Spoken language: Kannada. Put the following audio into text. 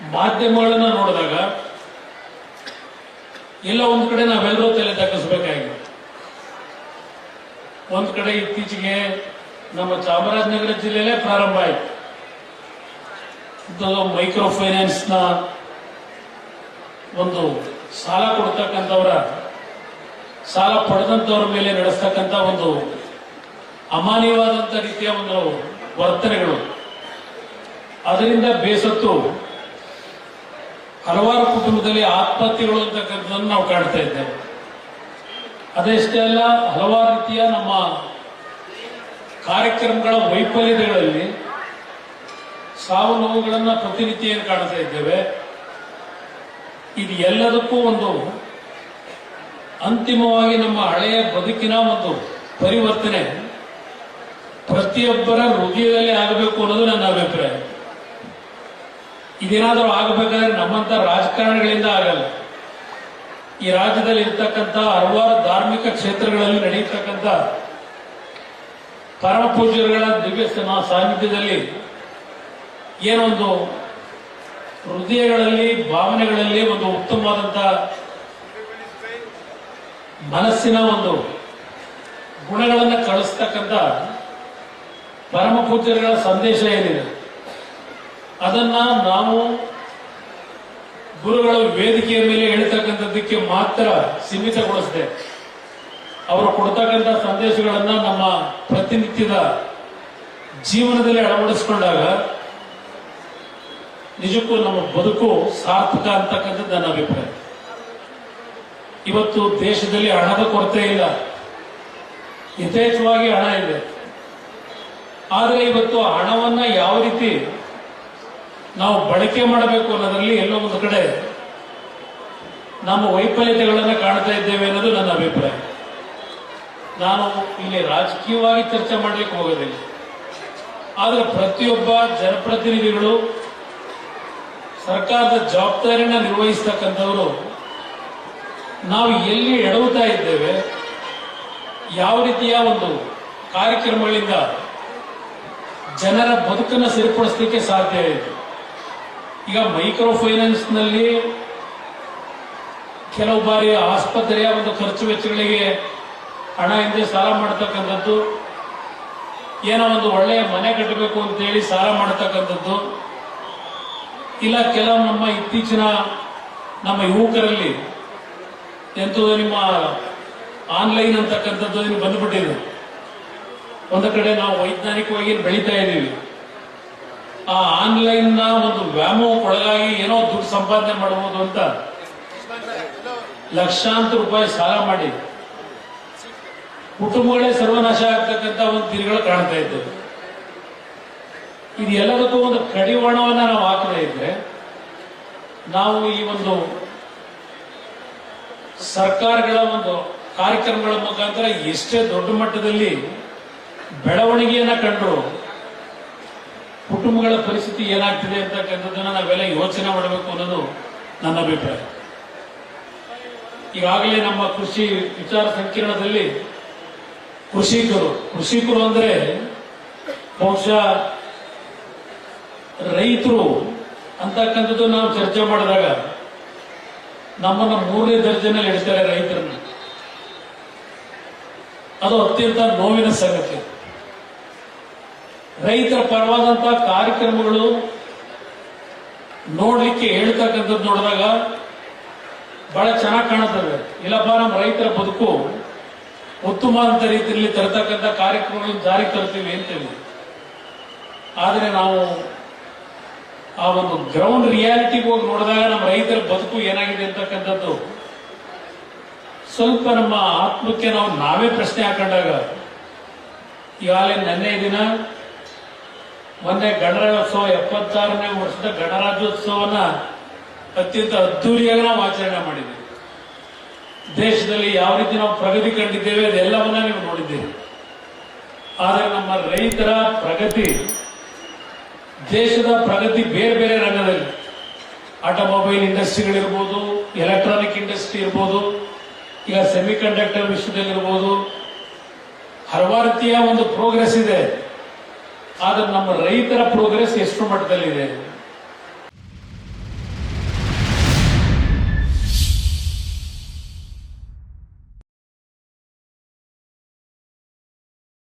ಮಾಧ್ಯಮಗಳನ್ನ ನೋಡಿದಾಗ ಎಲ್ಲ ಒಂದು ಕಡೆ ನಾವೆಲ್ಲರೂ ತಲೆ ತಗ್ಗಿಸ್ಬೇಕಾಗಿದೆ ಒಂದು ಕಡೆ ಇತ್ತೀಚೆಗೆ ನಮ್ಮ ಚಾಮರಾಜನಗರ ಜಿಲ್ಲೆಯಲ್ಲೇ ಪ್ರಾರಂಭ ಆಯಿತು. ಮೈಕ್ರೋ ಫೈನಾನ್ಸ್ನ ಒಂದು ಸಾಲ ಕೊಡ್ತಕ್ಕಂಥವರ, ಸಾಲ ಪಡೆದಂಥವ್ರ ಮೇಲೆ ನಡೆಸ್ತಕ್ಕಂಥ ಒಂದು ಅಮಾನ್ಯವಾದಂಥ ರೀತಿಯ ಒಂದು ವರ್ತನೆಗಳು. ಅದರಿಂದ ಬೇಸತ್ತು ಹಲವಾರು ಕುಟುಂಬದಲ್ಲಿ ಆತ್ಮಹತ್ಯೆಗಳು ಅಂತಕ್ಕಂಥದ್ದನ್ನು ನಾವು ಕಾಣ್ತಾ ಇದ್ದೇವೆ. ಅದೆಷ್ಟೇ ಅಲ್ಲ, ಹಲವಾರು ರೀತಿಯ ನಮ್ಮ ಕಾರ್ಯಕ್ರಮಗಳ ವೈಫಲ್ಯತೆಗಳಲ್ಲಿ ಸಾವು ನೋವುಗಳನ್ನು ಪ್ರತಿನಿತ್ಯ ಏನು ಕಾಣ್ತಾ ಇದ್ದೇವೆ. ಇದು ಎಲ್ಲದಕ್ಕೂ ಒಂದು ಅಂತಿಮವಾಗಿ ನಮ್ಮ ಹಳೆಯ ಬದುಕಿನ ಒಂದು ಪರಿವರ್ತನೆ. ಪ್ರತಿಯೊಬ್ಬರ ಹೃದಯದಲ್ಲಿ ಆಗಬೇಕು ಅನ್ನೋದು ಇದೇನಾದರೂ ಆಗಬೇಕಾದ್ರೆ ನಮ್ಮಂತ ರಾಜಕಾರಣಿಗಳಿಂದ ಆಗಲ್ಲ. ಈ ರಾಜ್ಯದಲ್ಲಿ ಇರ್ತಕ್ಕಂಥ ಹಲವಾರು ಧಾರ್ಮಿಕ ಕ್ಷೇತ್ರಗಳಲ್ಲಿ ನಡೆಯತಕ್ಕಂಥ ಪರಮ ಪೂಜ್ಯರುಗಳ ದಿವ್ಯ ಸಾನ್ನಿಧ್ಯದಲ್ಲಿ ಏನೊಂದು ಹೃದಯಗಳಲ್ಲಿ, ಭಾವನೆಗಳಲ್ಲಿ ಒಂದು ಉತ್ತಮವಾದಂಥ ಮನಸ್ಸಿನ ಒಂದು ಗುಣಗಳನ್ನು ಕಳಿಸ್ತಕ್ಕಂಥ ಪರಮ ಪೂಜ್ಯರುಗಳ ಸಂದೇಶ ಏನಿದೆ? ಅದನ್ನ ನಾವು ಗುರುಗಳ ವೇದಿಕೆಯ ಮೇಲೆ ಹೇಳ್ತಕ್ಕಂಥದ್ದಕ್ಕೆ ಮಾತ್ರ ಸೀಮಿತಗೊಳಿಸದೆ. ಅವರು ಕೊಡ್ತಕ್ಕಂಥ ಸಂದೇಶಗಳನ್ನ ನಮ್ಮ ಪ್ರತಿನಿತ್ಯದ ಜೀವನದಲ್ಲಿ ಅಳವಡಿಸಿಕೊಂಡಾಗ ನಿಜಕ್ಕೂ ನಮ್ಮ ಬದುಕು ಸಾರ್ಥಕ ಅಂತಕ್ಕಂಥದ್ದು ನನ್ನ ಅಭಿಪ್ರಾಯ. ಇವತ್ತು ದೇಶದಲ್ಲಿ ಹಣದ ಕೊರತೆ ಇಲ್ಲ. ಯಥೇಚ್ಛವಾಗಿ ಹಣ ಇದೆ. ಆದರೆ ಇವತ್ತು ಹಣವನ್ನ ಯಾವ ರೀತಿ ನಾವು ಬಳಕೆ ಮಾಡಬೇಕು ಅನ್ನೋದರಲ್ಲಿ ಎಲ್ಲೋ ಒಂದು ಕಡೆ ನಮ್ಮ ವೈಫಲ್ಯತೆಗಳನ್ನು ಕಾಣ್ತಾ ಇದ್ದೇವೆ ಅನ್ನೋದು ನನ್ನ ಅಭಿಪ್ರಾಯ. ನಾನು ಇಲ್ಲಿ ರಾಜಕೀಯವಾಗಿ ಚರ್ಚೆ ಮಾಡಲಿಕ್ಕೆ ಹೋಗೋದಿಲ್ಲ. ಆದರೆ ಪ್ರತಿಯೊಬ್ಬ ಜನಪ್ರತಿನಿಧಿಗಳು ಸರ್ಕಾರದ ಜವಾಬ್ದಾರಿಯನ್ನು ನಿರ್ವಹಿಸ್ತಕ್ಕಂಥವರು ನಾವು ಎಲ್ಲಿ ಎಡವುತ್ತಾ ಇದ್ದೇವೆ, ಯಾವ ರೀತಿಯ ಒಂದು ಕಾರ್ಯಕ್ರಮಗಳಿಂದ ಜನರ ಬದುಕನ್ನು ಸರಿಪಡಿಸಲಿಕ್ಕೆ ಸಾಧ್ಯ ಇದೆ? ಈಗ ಮೈಕ್ರೋ ಫೈನಾನ್ಸ್ನಲ್ಲಿ ಕೆಲವು ಬಾರಿ ಆಸ್ಪತ್ರೆಯ ಒಂದು ಖರ್ಚು ವೆಚ್ಚಗಳಿಗೆ ಹಣ ಹಿಂದೆ ಸಾಲ ಮಾಡತಕ್ಕಂಥದ್ದು, ಏನೋ ಒಂದು ಒಳ್ಳೆಯ ಮನೆ ಕಟ್ಟಬೇಕು ಅಂತೇಳಿ ಸಾಲ ಮಾಡತಕ್ಕಂಥದ್ದು, ಇಲ್ಲ ಕೆಲವು ನಮ್ಮ ಇತ್ತೀಚಿನ ನಮ್ಮ ಯುವಕರಲ್ಲಿ ಎಂಥದ್ದು ನಿಮ್ಮ ಆನ್ಲೈನ್ ಅಂತಕ್ಕಂಥದ್ದು ಬಂದ್ಬಿಟ್ಟಿದೆ. ಒಂದು ಕಡೆ ನಾವು ವೈಜ್ಞಾನಿಕವಾಗಿ ಬೆಳೀತಾ ಇದ್ದೀವಿ. ಆ ಆನ್ಲೈನ್ನ ಒಂದು ವ್ಯಾಮೋಹಕ್ಕೊಳಗಾಗಿ ಏನೋ ದುಡ್ಡು ಸಂಪಾದನೆ ಮಾಡಬಹುದು ಅಂತ ಲಕ್ಷಾಂತರ ರೂಪಾಯಿ ಸಾಲ ಮಾಡಿ ಕುಟುಂಬಗಳೇ ಸರ್ವನಾಶ ಆಗ್ತಕ್ಕಂತ ಒಂದು ದಿನಗಳು ಕಾಣ್ತಾ ಇದ್ದವು. ಇದು ಎಲ್ಲದಕ್ಕೂ ಒಂದು ಕಡಿವಾಣವನ್ನ ನಾವು ಹಾಕದೇ ಇದ್ರೆ ನಾವು ಈ ಒಂದು ಸರ್ಕಾರಗಳ ಒಂದು ಕಾರ್ಯಕ್ರಮಗಳ ಮುಖಾಂತರ ಎಷ್ಟೇ ದೊಡ್ಡ ಮಟ್ಟದಲ್ಲಿ ಬೆಳವಣಿಗೆಯನ್ನ ಕಂಡ್ರು ಕುಟುಂಬಗಳ ಪರಿಸ್ಥಿತಿ ಏನಾಗ್ತಿದೆ ಅಂತಕ್ಕಂಥದ್ದನ್ನ ನಾವೆಲ್ಲ ಯೋಚನೆ ಮಾಡಬೇಕು ಅನ್ನೋದು ನನ್ನ ಅಭಿಪ್ರಾಯ. ಈಗಾಗಲೇ ನಮ್ಮ ಕೃಷಿ ವಿಚಾರ ಸಂಕಿರಣದಲ್ಲಿ ಕೃಷಿಕರು ಕೃಷಿಕರು ಅಂದರೆ ಬಹುಶಃ ರೈತರು ಅಂತಕ್ಕಂಥದ್ದು ನಾವು ಚರ್ಚೆ ಮಾಡಿದಾಗ ನಮ್ಮನ್ನು ಮೂರನೇ ದರ್ಜೆನಲ್ಲಿ ಇಡ್ತಾರೆ ರೈತರನ್ನ. ಅದು ಅತ್ಯಂತ ನೋವಿನ ಸಂಗತಿ. ರೈತರ ಪರವಾದಂತಹ ಕಾರ್ಯಕ್ರಮಗಳು ನೋಡ್ಲಿಕ್ಕೆ ಹೇಳ್ತಕ್ಕಂಥದ್ದು ನೋಡಿದಾಗ ಬಹಳ ಚೆನ್ನಾಗಿ ಕಾಣುತ್ತವೆ. ಇಲ್ಲಪ್ಪ ನಮ್ಮ ರೈತರ ಬದುಕು ಉತ್ತಮವಾದಂತ ರೀತಿಯಲ್ಲಿ ತರತಕ್ಕಂಥ ಕಾರ್ಯಕ್ರಮಗಳನ್ನು ಜಾರಿಗೆ ತರ್ತೀವಿ ಅಂತೇಳಿ. ಆದರೆ ನಾವು ಆ ಒಂದು ಗ್ರೌಂಡ್ ರಿಯಾಲಿಟಿಗೆ ಹೋಗಿ ನೋಡಿದಾಗ ನಮ್ಮ ರೈತರ ಬದುಕು ಏನಾಗಿದೆ ಅಂತಕ್ಕಂಥದ್ದು ಸ್ವಲ್ಪ ನಮ್ಮ ಆತ್ಮಕ್ಕೆ ನಾವು ನಾವೇ ಪ್ರಶ್ನೆ ಹಾಕೊಂಡಾಗ, ಈಗಾಗಲೇ ನೆನ್ನೆ ದಿನ ಮೊನ್ನೆ ಗಣರಾಜ್ಯೋತ್ಸವ, ಎಪ್ಪತ್ತಾರನೇ ವರ್ಷದ ಗಣರಾಜ್ಯೋತ್ಸವನ ಅತ್ಯಂತ ಅದ್ದೂರಿಯಾಗಿ ನಾವು ಆಚರಣೆ ಮಾಡಿದ್ದೀವಿ ದೇಶದಲ್ಲಿ ಯಾವ ರೀತಿ ನಾವು ಪ್ರಗತಿ ಕಂಡಿದ್ದೇವೆ ಅದೆಲ್ಲವನ್ನ ನೀವು ನೋಡಿದ್ದೀರಿ. ಆದರೆ ನಮ್ಮ ರೈತರ ಪ್ರಗತಿ, ದೇಶದ ಪ್ರಗತಿ ಬೇರೆ ಬೇರೆ ರಂಗದಲ್ಲಿ. ಆಟೋಮೊಬೈಲ್ ಇಂಡಸ್ಟ್ರಿಗಳಿರ್ಬೋದು, ಎಲೆಕ್ಟ್ರಾನಿಕ್ ಇಂಡಸ್ಟ್ರಿ ಇರ್ಬೋದು, ಈಗ ಸೆಮಿ ಕಂಡಕ್ಟರ್ ವಿಷಯದಲ್ಲಿರ್ಬೋದು ಹಲವಾರು ರೀತಿಯ ಒಂದು ಪ್ರೋಗ್ರೆಸ್ ಇದೆ. ಆದ್ರೆ ನಮ್ಮ ರೈತರ ಪ್ರೋಗ್ರೆಸ್ ಎಷ್ಟು ಮಟ್ಟದಲ್ಲಿದೆ.